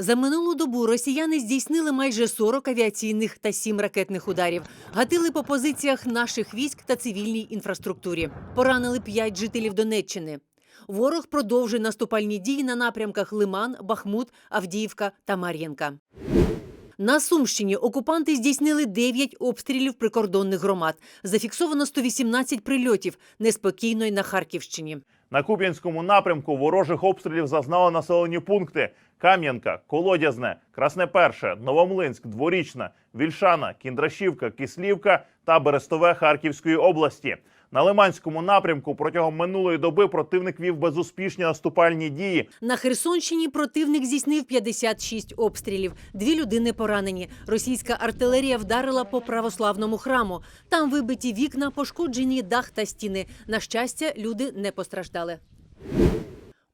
За минулу добу росіяни здійснили майже 40 авіаційних та 7 ракетних ударів. Гатили по позиціях наших військ та цивільній інфраструктурі. Поранили 5 жителів Донеччини. Ворог продовжує наступальні дії на напрямках Лиман, Бахмут, Авдіївка та Мар'їнка. На Сумщині окупанти здійснили 9 обстрілів прикордонних громад. Зафіксовано 118 прильотів неспокійно й на Харківщині. На Куп'янському напрямку ворожих обстрілів зазнали населені пункти: Кам'янка, Колодязне, Красне Перше, Новомлинськ, Дворічна, Вільшана, Кіндрашівка, Кислівка та Берестове Харківської області. На Лиманському напрямку протягом минулої доби противник вів безуспішні наступальні дії. На Херсонщині противник здійснив 56 обстрілів. Дві людини поранені. Російська артилерія вдарила по православному храму. Там вибиті вікна, пошкоджені дах та стіни. На щастя, люди не постраждали.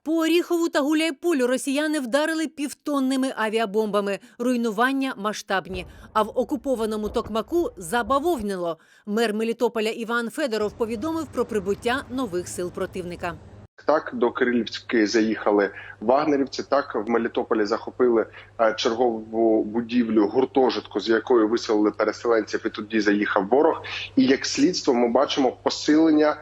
По Оріхову та Гуляйполю росіяни вдарили півтонними авіабомбами. Руйнування масштабні. А в окупованому Токмаку забавовнило. Мер Мелітополя Іван Федоров повідомив про прибуття нових сил противника. Так до Кирилівської заїхали вагнерівці. Так в Мелітополі захопили е, чергову будівлю гуртожитку, з якої виселили переселенців. І тоді заїхав ворог. І як слідство, ми бачимо посилення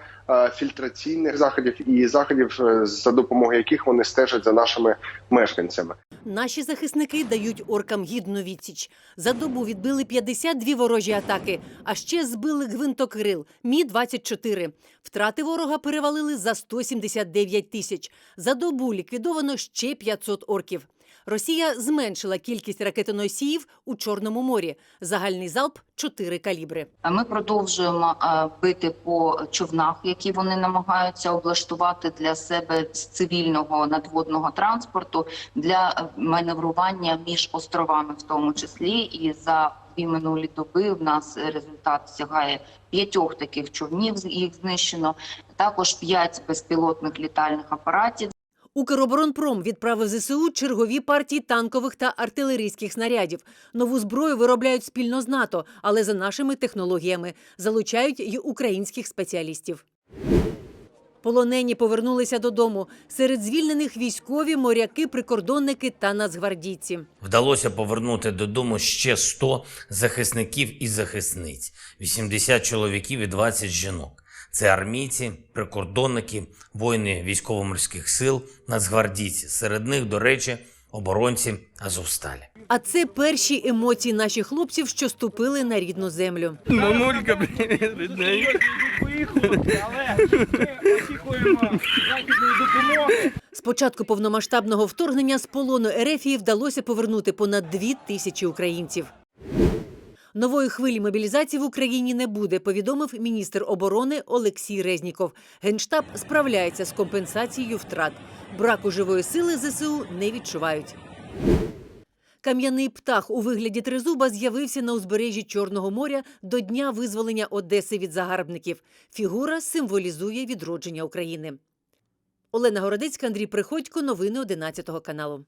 фільтраційних заходів і заходів, е, за допомогою яких вони стежать за нашими мешканцями. Наші захисники дають оркам гідну відсіч. За добу відбили 52 ворожі атаки, а ще збили гвинтокрил Мі-24. Втрати ворога перевалили за 179 тисяч. За добу ліквідовано ще 500 орків. Росія зменшила кількість ракетоносіїв у Чорному морі. Загальний залп – 4 калібри. Ми продовжуємо е, бити по човнах, які вони намагаються облаштувати для себе з цивільного надводного транспорту для е, маневрування між островами, в тому числі. І за дві минулі доби в нас результат сягає п'ятьох таких човнів. Їх знищено також п'ять безпілотних літальних апаратів. Укроборонпром відправив ЗСУ чергові партії танкових та артилерійських снарядів. Нову зброю виробляють спільно з НАТО, але за нашими технологіями залучають й українських спеціалістів. Полонені повернулися додому. Серед звільнених військові, моряки, прикордонники та нацгвардійці. Вдалося повернути додому ще 100 захисників і захисниць, 80 чоловіків і 20 жінок. Це армійці, прикордонники, воїни військово-морських сил, нацгвардійці. Серед них, до речі, оборонці Азовсталі. А це перші емоції наших хлопців, що ступили на рідну землю. Мамулька, рідненька. але ми очікуємо західної допомоги. З початку повномасштабного вторгнення з полону Ерефії вдалося повернути понад дві тисячі українців. Нової хвилі мобілізації в Україні не буде, повідомив міністр оборони Олексій Резніков. Генштаб справляється з компенсацією втрат. Браку живої сили ЗСУ не відчувають. Кам'яний птах у вигляді тризуба з'явився на узбережжі Чорного моря до дня визволення Одеси від загарбників. Фігура символізує відродження України. Олена Городецька, Андрій Приходько. Новини 11 каналу.